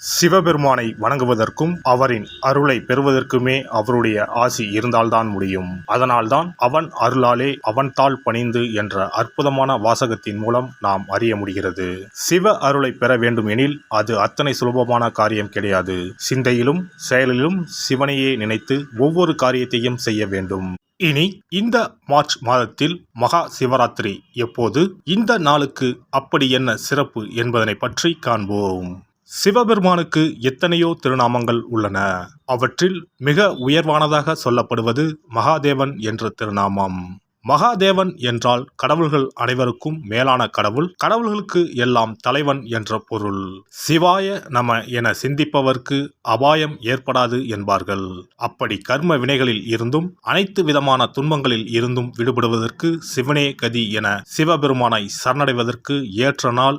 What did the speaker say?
சிவபெருமானை வணங்குவதற்கும் அவரின் அருளை பெறுவதற்குமே அவருடைய ஆசி இருந்தால்தான் முடியும். அதனால்தான் அவன் அருளாலே அவன் தாள் பணிந்து என்ற அற்புதமான வாசகத்தின் மூலம் நாம் அறிய முடிகிறது. சிவ அருளை பெற வேண்டும் எனில் அது அத்தனை சுலபமான காரியம் கிடையாது. சிந்தையிலும் செயலிலும் சிவனையே நினைத்து ஒவ்வொரு காரியத்தையும் செய்ய வேண்டும். இனி இந்த மார்ச் மாதத்தில் மகா சிவராத்திரி எப்போது? இந்த நாளுக்கு அப்படி என்ன சிறப்பு என்பதனை பற்றி காண்போம். சிவபெருமானுக்கு எத்தனையோ திருநாமங்கள் உள்ளன. அவற்றில் மிக உயர்வானதாக சொல்லப்படுவது மகாதேவன் என்ற திருநாமம். மகாதேவன் என்றால் கடவுள்கள் அனைவருக்கும் மேலான கடவுள் கடவுள்களுக்கு எல்லாம் தலைவன் என்ற பொருள். சிவாய நம என சிந்திப்பவர்க்கு அபாயம் ஏற்படாது என்பார்கள். அப்படி கர்ம வினைகளில் இருந்தும் அனைத்து விதமான துன்பங்களில் இருந்தும் விடுபடுவதற்கு சிவனே கதி என சிவபெருமானை சரணடைவதற்கு ஏற்ற நாள்